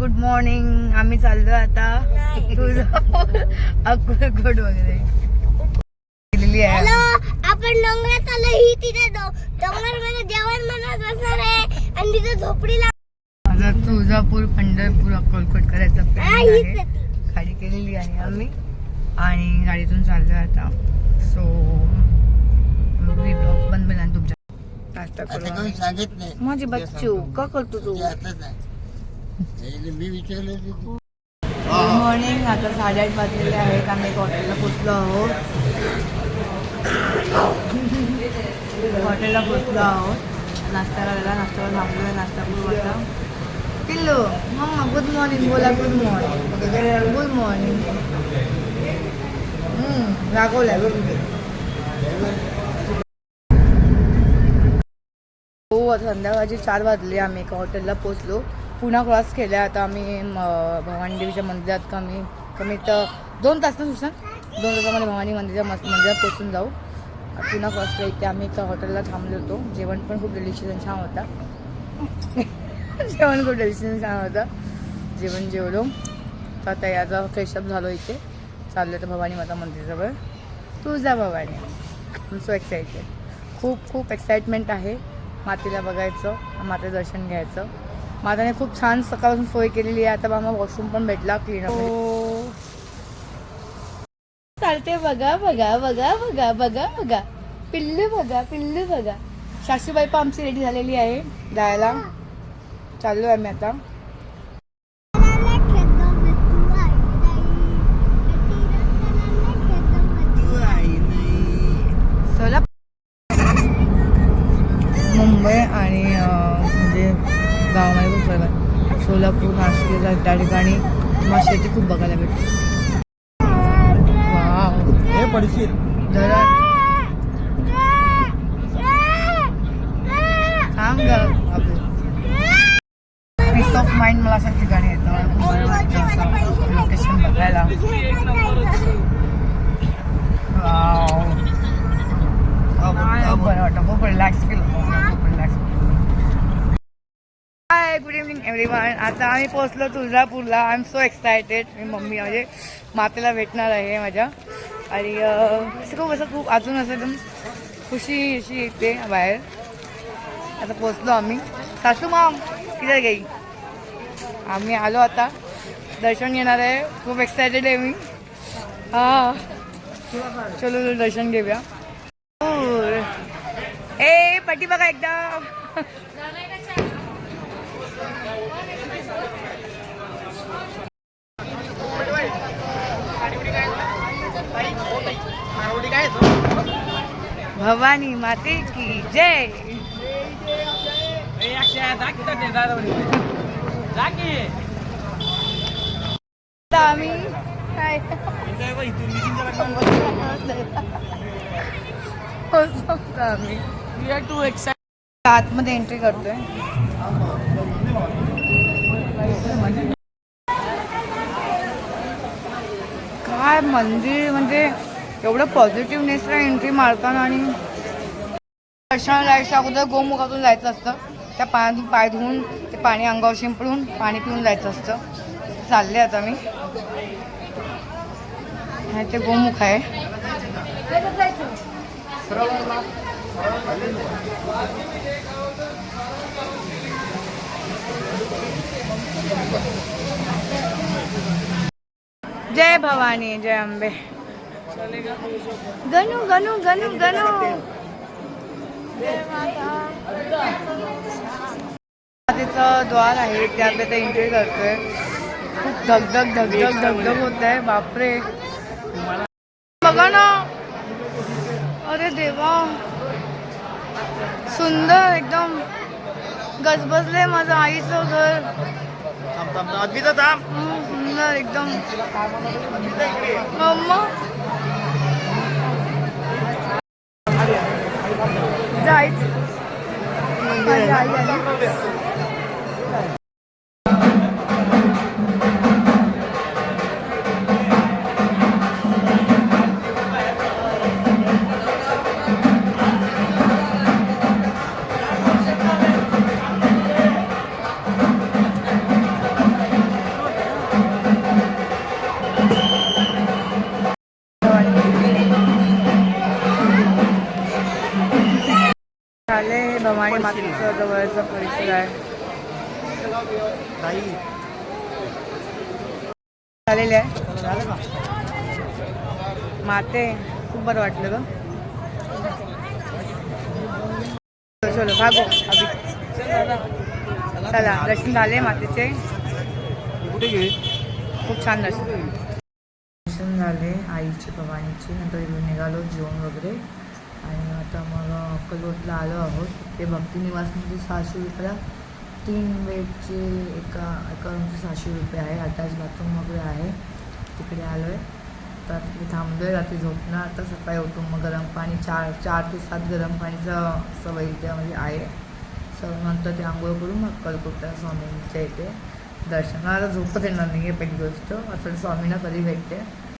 Good morning आम्ही चाललो आता तुळजापूर अक्कलकोट वगैरे. गेलेली आहे. हॅलो आपण डोंगरात आलो ही तिथे डोंगरमध्ये जेवण बनवत बसणार आहे. आणि तिथे झोपडी माझा तुळजापूर पंढरपूर अक्कलकोट करायचा प्लॅन आहे. गाडी केलेली आहे आम्ही. आणि गाडीतून चाललोय आता. सो ब्लॉग बंद बनला तुमच्या माझी बच्चू का करतो तू? गुड मॉर्निंग आता साडेआठ वाजलेले आहेत आम्ही एक हॉटेलला पोचलो आहोत. हॉटेलला पोचलो आहोत. नाश्ता करायला. नाश्त्यावर थांबलोय नाश्ता करू आता. पिल्लू मम्मा गुड मॉर्निंग बोला गुड मॉर्निंग गुड मॉर्निंग रागवलाय बघ. मी. हो आता चार वाजले आम्ही एका हॉटेलला पोचलो पुन्हा क्रॉस केल्या. आता आम्ही म, भवानी देवीच्या मंदिरात कमी कमीत दोन तास ना सुशांत दोन तासामध्ये भवानी मंदिराच्या मंदिरात पोचून जाऊ. पुन्हा क्रॉस केला इथे आम्ही एका हॉटेलला थांबलो होतो. जेवण पण खूप डिलिशियस आणि छान होता. जेवण खूप डिलिशियस छान होतं. जेवण जेवलो. तर आता याचा फ्रेशअप झालो इथे. चाललो तर भवानी माता मंदिराजवळ. तू जा भवानी. सो एक्साइटेड खूप खूप एक्साइटमेंट आहे. मातेला बघायचं मातेचं दर्शन घ्यायचं. माताने खूप छान सकाळपासून सोय केलेली आहे. आता मामा वॉशरूम पण भेटला क्लीन चालते बघा बघा बघा बघा बघा बघा. पिल्लू बघा पिल्लू बघा. सासूबाई पण आमची रेडी झालेली आहे जायला. चाललो आहे आम्ही आता. त्या ठिकाणी. तुम्हाला शेती खूप बघायला भेटते. पडशील. जरा थांब पीस ऑफ माइंड मला असं ठिकाणी येतं. खूप बरं वाटतं लोकेशन बघायला वाव खूप बरं वाटतं खूप रिलॅक्स फील होतं खूप relax hi good evening everyone आता आम्ही पोहोचलो तुळजापूरला. आय एम सो एक्सायटेड मी मम्मी म्हणजे मातेला भेटणार आहे माझ्या. आणि असं खूप असं खूप अजून असं एकदम खुशी अशी येते बाहेर. आता पोचलो आम्ही. सासू माम किती गई? आम्ही आलो आता. दर्शन घेणार आहे. खूप एक्सायटेड आहे मी. हां. चलो दर्शन घेऊया. ए पटी बघा एकदा. भवानी माते की जय। आम्ही काय? एक्साइट आतमध्ये एंट्री करतोय. काय मंदिर म्हणजे एवढं पॉझिटिव्हनेसला एंट्री मारताना आणि दर्शनाला जायच्या अगोदर गोमुखातून जायचं असतं. त्या पाण्यातून पाय धुवून ते पाणी अंगावर शिंपडून पाणी पिऊन जायचं असतं. चालले आता मी. हे ते गोमुख आहे. जय भवानी जय अंबे. गणू गणू गणू गणू. मातेचं द्वार आहे त्यात आता एंट्री करतोय. खूप धगधग धगधग धगधग होत आहे बापरे. बघा ना. अरे देवा. सुंदर एकदम. गजबजले माझं आईचं घर. हम्म, सुंदर एकदम मम्मा जायचं. मातीचं जवळचा परिसर आहे. झालेले आहे. माते खूप बरं वाटलं ग. चलो भागो अभि चला दर्शन झाले मातेचे. खूप छान दर्शन. दर्शन झाले आईचे भवानीचे. नंतर निघालो जेवण वगैरे. आणि आता मग अक्कलकोटला आलो आहोत. ते भक्तिनिवासमध्ये सहाशे रुपयाला तीन बेडचे एका एका रूमचे सहाशे रुपये आहे. अटॅच बाथरूम वगैरे आहे. तिकडे आलो आहे तर तिकडे थांबलो आहे रात्री झोपणार. आता सकाळी उठून मग गरम पाणी चार चार ते सात गरम पाणीचं सवय त्यामध्ये आहे. सर नंतर ते आंघोळ करून मग अक्कलकोटला स्वामींच्या इथे दर्शनाला. झोपत येणार नाही आहे पहिली गोष्ट. असं स्वामींना कधी भेटते?